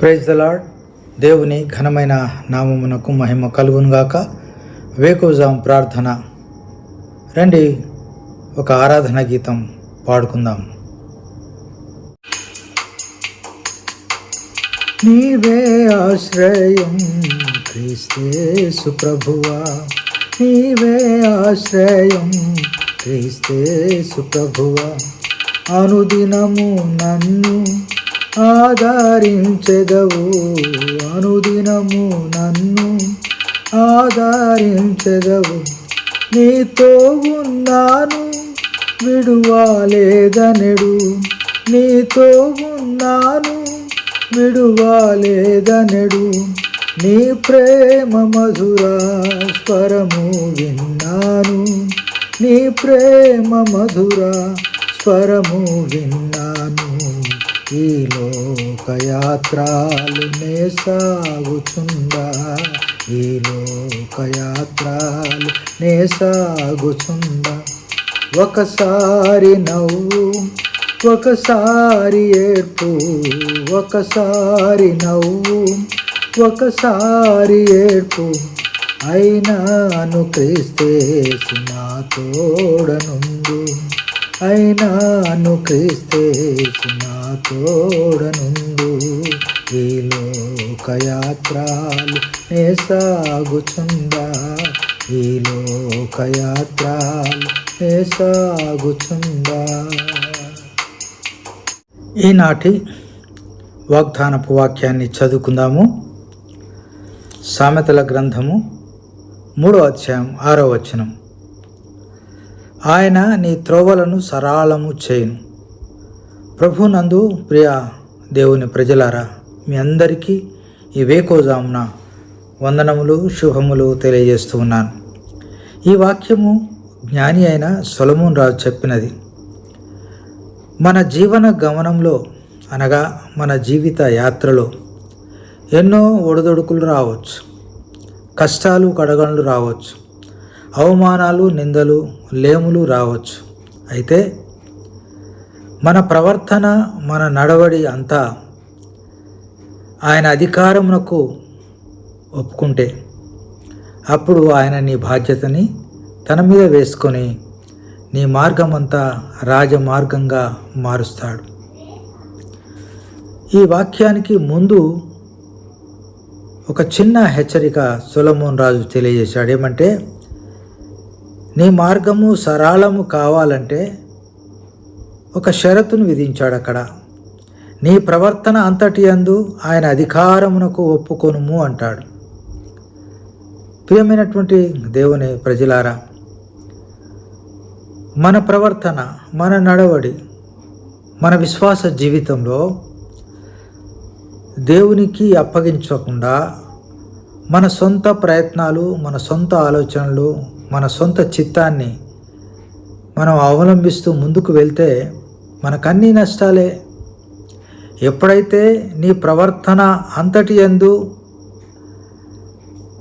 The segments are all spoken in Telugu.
ప్రైజ్ ద లాడ్ దేవుని ఘనమైన నామమునకు మహిమ కలుగునుగాక. వేకోజాం ప్రార్థన. రండి ఒక ఆరాధన గీతం పాడుకుందాం. నీవే ఆశ్రయం క్రీస్తేసు ప్రభువా. నీవే ఆశ్రయం క్రీస్తేసు ప్రభువా. అనుదినము నన్ను ఆదరించెదవు. అనుదినము నన్ను ఆదరించెదవు. నీతో ఉన్నాను విడువాలేదనెడు. నీతో ఉన్నాను విడువాలేదనెడు. నీ ప్రేమ మధురా స్వరము విన్నాను. నీ ప్రేమ మధురా స్వరము విన్నాను. ఈ లోకయాత్రాలు నే సాగుచుందా ఈ లోకయాత్రాలు నే సాగుచుందా ఒకసారి నవ్వు ఒకసారి ఏర్పు ఒకసారి నవ్వు ఒకసారి ఏర్పు అయినాను క్రీస్తే నా తోడనుండు. అయినాను క్రీస్తేసు నా తోడనుండు. ఈ లోకయాత్రాలు నే సాగుచుందా ఈ లోకయాత్రాలు నే సాగుచుందా ఈనాటి వాగ్దానపు వాక్యాన్ని చదువుకుందాము. సామెతల గ్రంథము మూడో అధ్యాయం ఆరో వచనం. ఆయన నీ త్రోవలను సరాళము చేయును. ప్రభునందు ప్రియ దేవుని ప్రజలారా మీ అందరికీ ఈ వేకోజామున వందనములు శుభములు తెలియజేస్తూ ఉన్నాను. ఈ వాక్యము జ్ఞాని అయిన సొలమూన్ రాజు చెప్పినది మన జీవన గమనంలో అనగా మన జీవిత యాత్రలో ఎన్నో ఒడిదొడుకులు రావచ్చు కష్టాలు కడగండ్లు రావచ్చు అవమానాలు నిందలు లేములు రావచ్చు. అయితే మన ప్రవర్తన మన నడవడి అంతా ఆయన అధికారమునకు ఒప్పుకుంటే అప్పుడు ఆయన నీ బాధ్యతని తన మీద వేసుకొని నీ మార్గమంతా రాజమార్గంగా మారుస్తాడు. ఈ వాక్యానికి ముందు ఒక చిన్న హెచ్చరిక సొలమోన్ రాజు తెలియజేశాడు. ఏమంటే నీ మార్గము సరళము కావాలంటే ఒక షరతును విధించాడు అక్కడ నీ ప్రవర్తన అంతటి అందు ఆయన అధికారమునకు ఒప్పుకొనుము అంటాడు. ప్రియమైనటువంటి దేవుని ప్రజలారా మన ప్రవర్తన మన నడవడి మన విశ్వాస జీవితంలో దేవునికి అప్పగించకుండా మన సొంత ప్రయత్నాలు మన సొంత ఆలోచనలు మన సొంత చిత్తాన్ని మనం అవలంబిస్తూ ముందుకు వెళ్తే మనకన్నీ నష్టాలే. ఎప్పుడైతే నీ ప్రవర్తన అంతటి ఎందు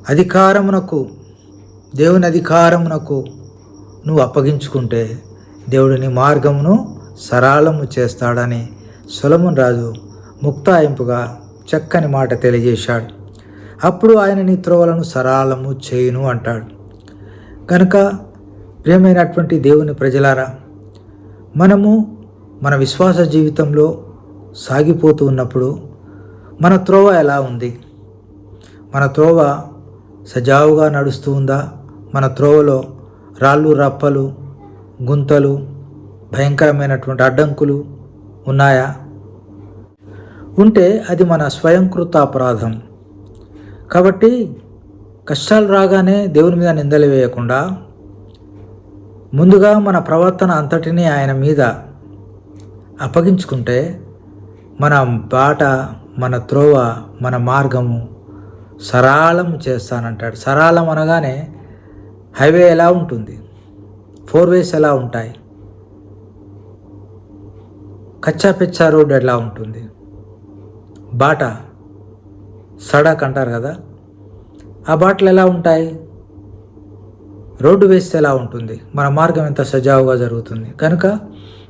అధికారమునకు దేవుని అధికారమునకు నువ్వు అప్పగించుకుంటే దేవుడు నీ మార్గమును సరళము చేస్తాడని సులమున్ రాజు ముక్తాయింపుగా చక్కని మాట తెలియజేశాడు. అప్పుడు ఆయన నీ త్రోవలను సరళము చేయును అంటాడు. కనుక ప్రియమైనటువంటి దేవుని ప్రజలారా మనము మన విశ్వాస జీవితంలో సాగిపోతూ ఉన్నప్పుడు మన త్రోవ ఎలా ఉంది? మన త్రోవ సజావుగా నడుస్తూ ఉందా? మన త్రోవలో రాళ్ళు రప్పలు గుంతలు భయంకరమైనటువంటి అడ్డంకులు ఉన్నాయా? ఉంటే అది మన స్వయంకృత అపరాధం కాబట్టి కష్టాలు రాగానే దేవుని మీద నిందలు వేయకుండా ముందుగా మన ప్రవర్తన అంతటినీ ఆయన మీద అప్పగించుకుంటే మన బాట మన త్రోవ మన మార్గము సరళం చేస్తానంటాడు. సరళం అనగానే హైవే ఎలా ఉంటుంది? ఫోర్ వేస్ ఎలా ఉంటాయి? కచ్చా పిచ్చా రోడ్ ఎలా ఉంటుంది? బాట సడక్ అంటారు కదా? ఆ బాటలు ఎలా ఉంటాయి? రోడ్డు వేస్తే ఎలా ఉంటుంది? మన మార్గం ఎంత సజావుగా జరుగుతుంది? కనుక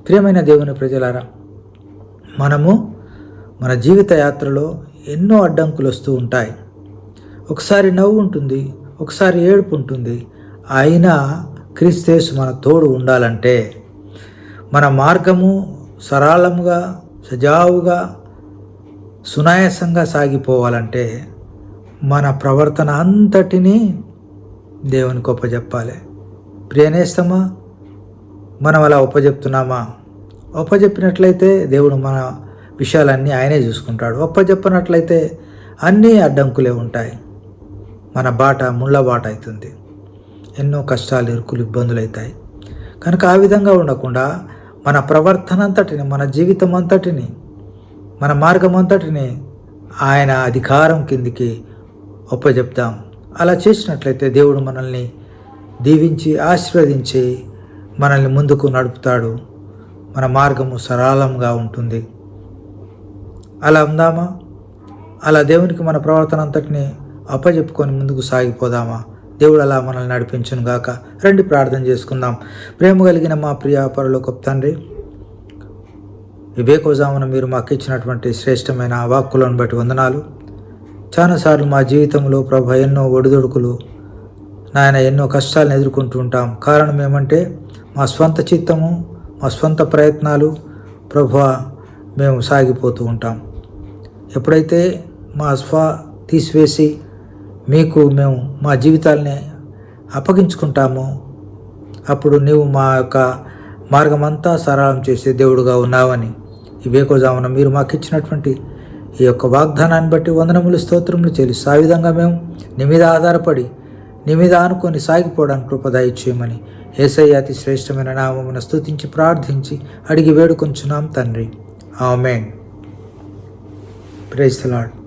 ప్రియమైన దేవుని ప్రజలారా మనము మన జీవిత యాత్రలో ఎన్నో అడ్డంకులు వస్తూ ఉంటాయి. ఒకసారి నవ్వు ఉంటుంది ఒకసారి ఏడుపు ఉంటుంది. అయినా క్రీస్తేసు మన తోడు ఉండాలంటే మన మార్గము సరళంగా సజావుగా సునాయాసంగా సాగిపోవాలంటే మన ప్రవర్తన అంతటినీ దేవునికి ఒప్పజెప్పాలి. ప్రియనేస్తమా మనం అలా ఒప్పజెప్తున్నామా? ఒప్పజెప్పినట్లయితే దేవుడు మన విషయాలన్నీ ఆయనే చూసుకుంటాడు. ఒప్పజెప్పనట్లయితే అన్నీ అడ్డంకులే ఉంటాయి. మన బాట ముళ్ళ బాట అవుతుంది. ఎన్నో కష్టాలు ఇరుకులు ఇబ్బందులు అవుతాయి. కనుక ఆ విధంగా ఉండకుండా మన ప్రవర్తన అంతటిని మన జీవితం అంతటిని మన మార్గం అంతటిని ఆయన అధికారం కిందికి ఒప్పజెప్తాం. అలా చేసినట్లయితే దేవుడు మనల్ని దీవించి ఆశీర్వదించి మనల్ని ముందుకు నడుపుతాడు. మన మార్గము సరళంగా ఉంటుంది. అలా ఉందామా? అలా దేవునికి మన ప్రవర్తన అంతటిని అప్పజెప్పుకొని ముందుకు సాగిపోదామా? దేవుడు అలా మనల్ని నడిపించును గాక. రండి ప్రార్థన చేసుకుందాం. ప్రేమ కలిగిన మా ప్రియ పరలోక తండ్రి వివేకోజామున మీరు మాకు ఇచ్చినటువంటి శ్రేష్టమైన వాక్కులను బట్టి వందనాలు. చాలాసార్లు మా జీవితంలో ప్రభ ఎన్నో ఒడిదొడుకులు నాయన ఎన్నో కష్టాలను ఎదుర్కొంటూ ఉంటాం. కారణం ఏమంటే మా స్వంత చిత్తము మా స్వంత ప్రయత్నాలు ప్రభు మేము సాగిపోతూ ఉంటాం. ఎప్పుడైతే మా స్వ తీసివేసి మీకు మేము మా జీవితాలని అప్పగించుకుంటామో అప్పుడు నీవు మా యొక్క మార్గమంతా సరళం చేసే దేవుడుగా ఉన్నావని ఈ వేకోజామున మీరు మాకు ఇచ్చినటువంటి ఈ యొక్క వాగ్దానాన్ని బట్టి వందనములు స్తోత్రములు చెల్లిస్తూ ఆ విధంగా మేము నీ మీద ఆధారపడి నీ మీద ఆనుకొని సాగిపోవడానికి కృపదాయి చేయమని ఏసయ్య అతి శ్రేష్టమైన నామమును స్తుతించి ప్రార్థించి అడిగి వేడుకొంచున్నాం తండ్రి. ఆమెన్. Praise lord